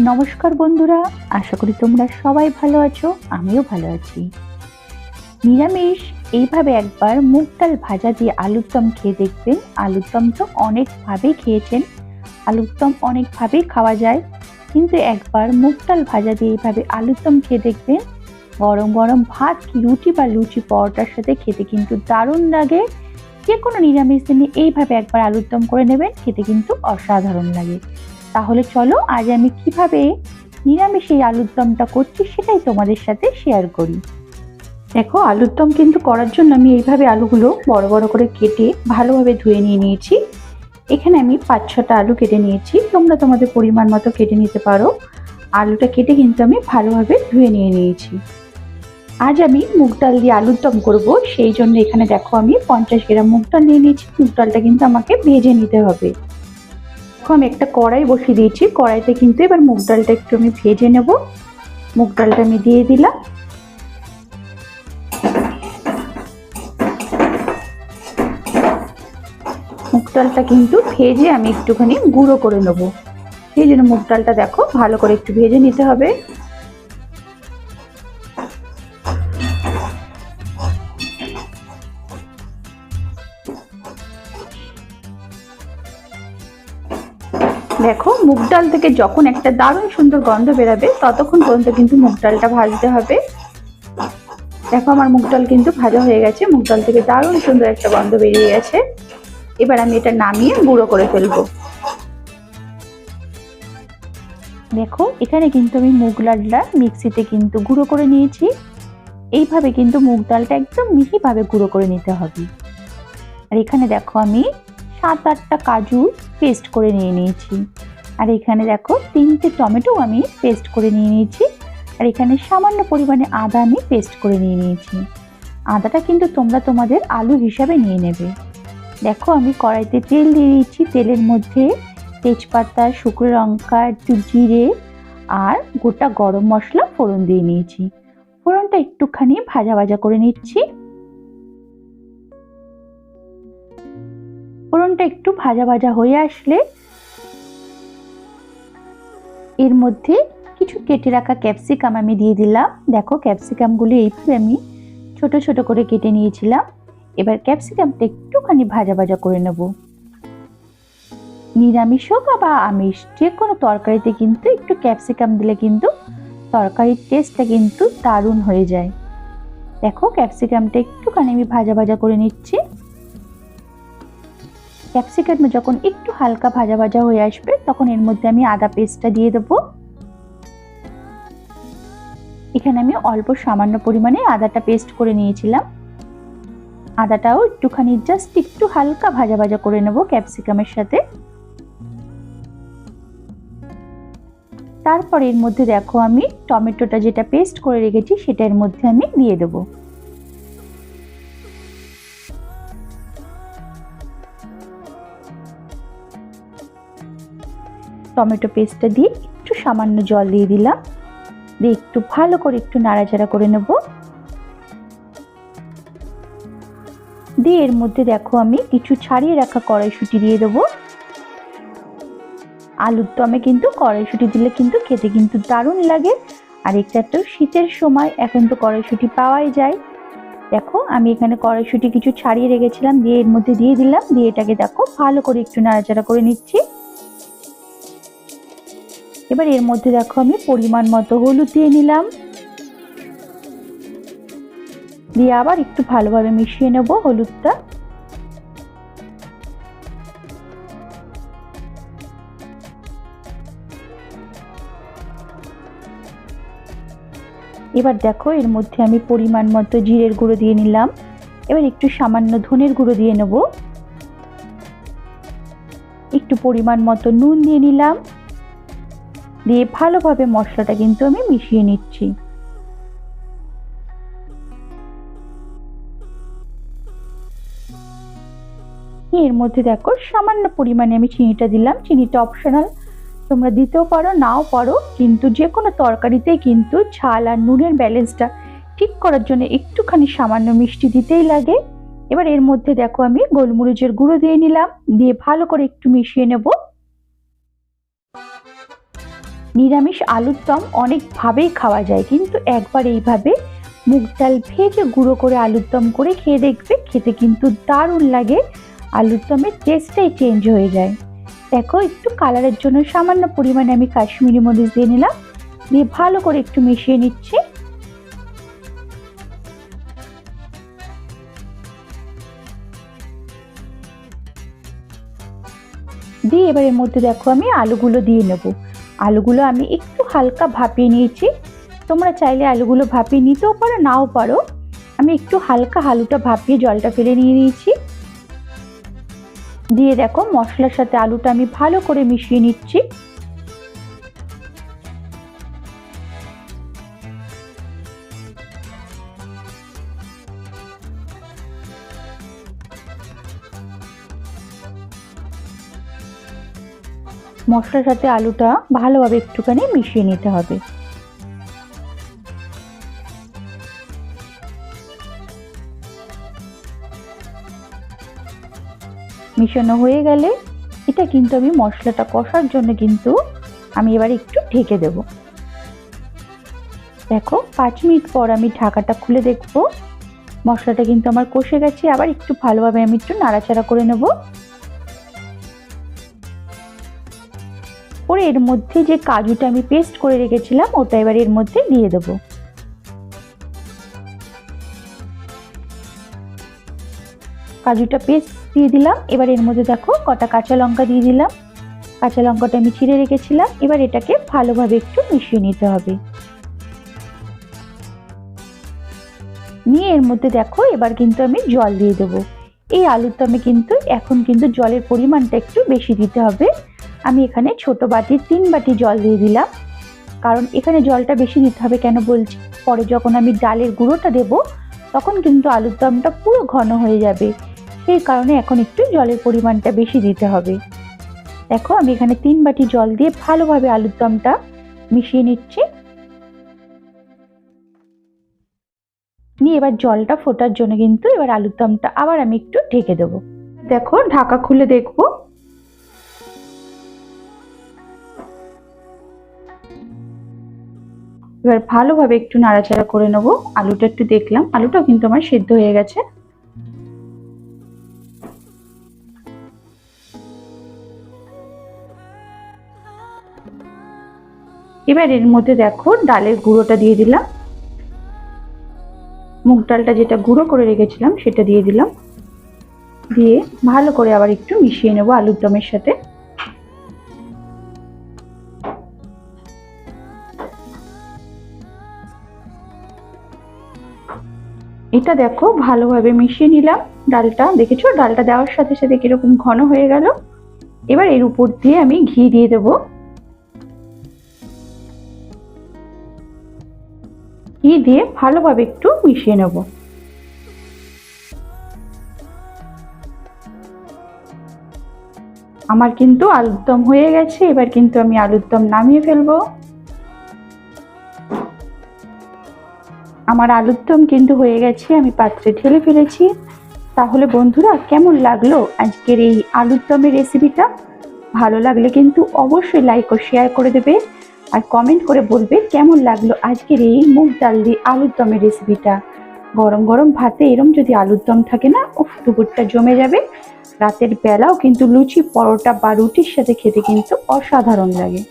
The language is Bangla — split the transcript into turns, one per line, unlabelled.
নমস্কার বন্ধুরা, আশা করি তোমরা সবাই ভালো আছো, আমিও ভালো আছি। নিরামিষ, এইভাবে একবার মুগ ডাল ভাজা দিয়ে আলুর দম খেয়ে দেখবেন, আলুর দম তো অনেকভাবেই খেয়েছেন, আলুর দম অনেকভাবেই খাওয়া যায়, কিন্তু একবার মুগ ডাল ভাজা দিয়ে এইভাবে আলুর দম খেয়ে দেখবেন, গরম গরম ভাত কি রুটি বা লুচি পরোটার সাথে খেতে কিন্তু দারুণ লাগে। যে কোনো নিরামিষ দিনে এইভাবে একবার আলুর দম করে নেবেন, খেতে কিন্তু অসাধারণ লাগে। তাহলে চলো আজ আমি কীভাবে নিরামিষ এই আলুর দমটা করছি সেটাই তোমাদের সাথে শেয়ার করি। দেখো, আলুর দম কিন্তু করার জন্য আমি এইভাবে আলুগুলো বড় বড় করে কেটে ভালোভাবে ধুয়ে নিয়ে নিয়েছি। এখানে আমি পাঁচ ছটা আলু কেটে নিয়েছি, তোমরা তোমাদের পরিমাণ মতো কেটে নিতে পারো। আলুটা কেটে কিন্তু আমি ভালোভাবে ধুয়ে নিয়ে নিয়েছি। আজ আমি মুগ ডাল দিয়ে আলুর দম করব, সেই জন্য এখানে দেখো আমি পঞ্চাশ গ্রাম মুগ ডাল নিয়ে নিয়েছি। মুগ ডালটা কিন্তু আমাকে ভেজে নিতে হবে। দেখো, আমি একটা কড়াই বসিয়ে দিয়েছি। কড়াইতে কিন্তু এবার মুগ ডালটা একটু আমি ভেজে নেব। মুগ ডালটা আমি দিয়ে দিলাম। মুগ ডালটা কিন্তু ভেজে আমি একটুখানি গুঁড়ো করে নেব। সেই জন্য মুগ ডালটা দেখো, ভালো করে একটু ভেজে নিতে হবে। দেখো, মুগ ডাল থেকে যখন একটা দারুণ সুন্দর গন্ধ বেরাবে, ততক্ষণ পর্যন্ত কিন্তু মুগ ডালটা ভাজতে হবে। দেখো, আমার মুগ ডাল কিন্তু ভাজা হয়ে গেছে, মুগ ডাল থেকে দারুণ সুন্দর একটা গন্ধ বেরিয়ে গেছে। এবার আমি এটা নামিয়ে গুঁড়ো করে ফেলব। দেখো, এখানে কিন্তু আমি মুগ ডালটা মিক্সিতে কিন্তু গুঁড়ো করে নিয়েছি। এইভাবে কিন্তু মুগ ডালটা একদম মিহিভাবে গুঁড়ো করে নিতে হবে। আর এখানে দেখো আমি সাত আটটা কাজু পেস্ট করে নিয়ে নিয়েছি। আর এখানে দেখো তিনটে টমেটো আমি পেস্ট করে নিয়ে নিয়েছি। আর এখানে সামান্য পরিমাণে আদা আমি পেস্ট করে নিয়ে নিয়েছি। আদাটা কিন্তু তোমরা তোমাদের আলু হিসাবে নিয়ে নেবে। দেখো আমি কড়াইতে তেল দিয়ে দিয়েছি। তেলের মধ্যে তেজপাতা, শুকনো লঙ্কা, একটু জিরে আর গোটা গরম মশলা ফোড়ন দিয়ে নিয়েছি। ফোড়নটা একটুখানি ভাজা ভাজা করে নিচ্ছি। ফোড়নটা একটু ভাজা ভাজা হয়ে আসলে এর মধ্যে কিছু কেটে রাখা ক্যাপসিকাম আমি দিয়ে দিলাম। দেখো ক্যাপসিকামগুলি এইভাবে আমি ছোট ছোট করে কেটে নিয়েছিলাম। এবার ক্যাপসিকামটা একটুখানি ভাজা ভাজা করে নেব। নিরামিষ হোক বা আমিষ, যে কোনো তরকারিতে কিন্তু একটু ক্যাপসিকাম দিলে কিন্তু তরকারির টেস্টটা কিন্তু দারুণ হয়ে যায়। দেখো ক্যাপসিকামটা একটুখানি আমি ভাজা ভাজা করে নিচ্ছি। ক্যাপসিকামে যখন একটু হালকা ভাজা ভাজা হয়ে আসবে, তখন এর মধ্যে আমি আদা পেস্টটা দিয়ে দেবো। এখানে আমি অল্প সামান্য পরিমাণে আদাটা পেস্ট করে নিয়েছিলাম। আদাটাও একটুখানি জাস্ট একটু হালকা ভাজা ভাজা করে নেব ক্যাপসিকামের সাথে। তারপর এর মধ্যে দেখো আমি টমেটোটা যেটা পেস্ট করে রেখেছি, সেটা এর মধ্যে আমি দিয়ে দেবো। টমেটো পেস্টটা দিয়ে একটু সামান্য জল দিয়ে দিলাম। দিয়ে একটু ভালো করে একটু নাড়াচাড়া করে নেব। দিয়ে এর মধ্যে দেখো আমি কিছু ছাড়িয়ে রাখা কড়াইশুটি দিয়ে দেবো। আলুর দমে কিন্তু কড়াইশুটি দিলে কিন্তু খেতে কিন্তু দারুণ লাগে। আর এটা তো শীতের সময়, এখন তো কড়াইশুটি পাওয়াই যায়। দেখো আমি এখানে কড়াইশুটি কিছু ছাড়িয়ে রেখেছিলাম, দিয়ে এর মধ্যে দিয়ে দিলাম। দিয়ে এটাকে দেখো ভালো করে একটু নাড়াচাড়া করে নিচ্ছি। এবার এর মধ্যে দেখো আমি পরিমাণ মতো হলুদ দিয়ে নিলাম। দিয়ে আবার একটু ভালোভাবে মিশিয়ে নেব হলুদটা। এবার দেখো এর মধ্যে আমি পরিমাণ মতো জিরের গুঁড়ো দিয়ে নিলাম। এবার একটু সামান্য ধনের গুঁড়ো দিয়ে নেব। একটু পরিমাণ মতো নুন দিয়ে নিলাম। দিয়ে ভালোভাবে মশলাটা কিন্তু আমি মিশিয়ে নিচ্ছি। এর মধ্যে দেখো সামান্য পরিমাণে আমি চিনিটা দিলাম। চিনিটা অপশনাল তোমরা দিতেও পারো, নাও পারো। কিন্তু যে কোনো তরকারিতেই কিন্তু ঝাল আর নুনের ব্যালেন্সটা ঠিক করার জন্য একটুখানি সামান্য মিষ্টি দিতেই লাগে। এবার এর মধ্যে দেখো আমি গোলমরিচের গুঁড়ো দিয়ে নিলাম। দিয়ে ভালো করে একটু মিশিয়ে নেব। নিরামিষ আলুর দম অনেকভাবেই খাওয়া যায়, কিন্তু একবার এইভাবে মুগ ডাল ভেজে গুঁড়ো করে আলুর দম করে খেয়ে দেখবে, খেতে কিন্তু দারুণ লাগে। আলুর দমের টেস্টটাই চেঞ্জ হয়ে যায়। দেখো, একটু কালারের জন্য সামান্য পরিমাণে আমি কাশ্মীরি মরিচ দিয়ে নিলাম। দিয়ে ভালো করে একটু মিশিয়ে নিচ্ছি। দিয়ে এবার এর মধ্যে দেখো আমি আলুগুলো দিয়ে নেব। আলুগুলো আমি একটু হালকা ভাপিয়ে নিয়েছি। তোমরা চাইলে আলুগুলো ভাপিয়ে নিতেও পারো, নাও পারো। আমি একটু হালকা আলুটা ভাপিয়ে জলটা ফেলে নিয়ে নিয়েছি। দিয়ে দেখো মশলার সাথে আলুটা আমি ভালো করে মিশিয়ে নিচ্ছি। মশলার সাথে আলুটা ভালোভাবে একটুখানি মিশিয়ে নিতে হবে। মিশানো হয়ে গেলে এটা কিন্তু আমি মশলাটা কষার জন্য কিন্তু আমি এবার একটু ঢেকে দেব। দেখো, পাঁচ মিনিট পর আমি ঢাকাটা খুলে দেখব। মশলাটা কিন্তু আমার কষে গেছে, আবার একটু ভালোভাবে আমি একটু নাড়াচাড়া করে নেব। এর মধ্যে যে কাজুটা আমি পেস্ট করে রেখেছিলাম, ওটা এবার এর মধ্যে দিয়ে দেবো। কাজুটা পেস্ট দিয়ে দিলাম। এবার এর মধ্যে দেখো কটা কাঁচা লঙ্কা দিয়ে দিলাম। কাঁচা লঙ্কাটা আমি ছিঁড়ে রেখেছিলাম। এবার এটাকে ভালোভাবে একটু মিশিয়ে নিতে হবে। নিয়ে এর মধ্যে দেখো, এবার কিন্তু আমি জল দিয়ে দেবো। এই আলুর দমে কিন্তু এখন কিন্তু জলের পরিমাণটা একটু বেশি দিতে হবে। আমি এখানে ছোট বাটির তিন বাটি জল দিয়ে দিলাম। কারণ এখানে জলটা বেশি দিতে হবে কেন বলছি? পরে যখন আমি ডালের গুঁড়োটা দেব, তখন কিন্তু আলুর দমটা পুরো ঘন হয়ে যাবে। সেই কারণে এখন একটু জলের পরিমাণটা বেশি দিতে হবে। দেখো, আমি এখানে তিন বাটি জল দিয়ে ভালোভাবে আলুর দমটা মিশিয়ে নিচ্ছি। নিয়ে এবার জলটা ফোটার জন্য কিন্তু এবার আলুর দমটা আবার আমি একটু ঢেকে দেবো। দেখো, ঢাকা খুলে দেখব। এবার ভালোভাবে একটু নাড়াচাড়া করে নেব। আলুটা একটু দেখলাম। আলুটাও কিন্তু আমার সেদ্ধ হয়ে গেছে। এবার এর মধ্যে দেখো ডালের গুঁড়োটা দিয়ে দিলাম। মুগ ডালটা যেটা গুঁড়ো করে রেখেছিলাম, সেটা দিয়ে দিলাম। দিয়ে ভালো করে আবার একটু মিশিয়ে নেব আলুর দমের সাথে। এটা দেখো, ভালোভাবে মিশিয়ে নিলাম ডালটা। দেখেছ? ডালটা দেওয়ার সাথে সাথে কীরকম ঘন হয়ে গেল। এবার এর উপর দিয়ে আমি ঘি দিয়ে দেব। ঘি দিয়ে ভালোভাবে একটু মিশিয়ে নেব। আমার কিন্তু আলুর দম হয়ে গেছে। এবার কিন্তু আমি আলুর দম নামিয়ে ফেলব। আমার আলুর দম কিন্তু হয়ে গেছে, আমি পাত্রে ঢেলে ফেলেছি। তাহলে বন্ধুরা, কেমন লাগল আজকের এই আলুর দমের রেসিপিটা ভালো লাগলে কিন্তু অবশ্যই লাইক ও শেয়ার করে দেবে আর কমেন্ট করে বলবে কেমন লাগল আজকের এই মুগ ডাল দিয়ে আলুর দমের রেসিপিটা গরম গরম ভাতে এরম যদি আলুর দম থাকে না, উফ, দুপুরটা জমে যাবে। রাতের বেলাও কিন্তু লুচি, পরোটা বা রুটির সাথে খেতে কিন্তু অসাধারণ লাগে।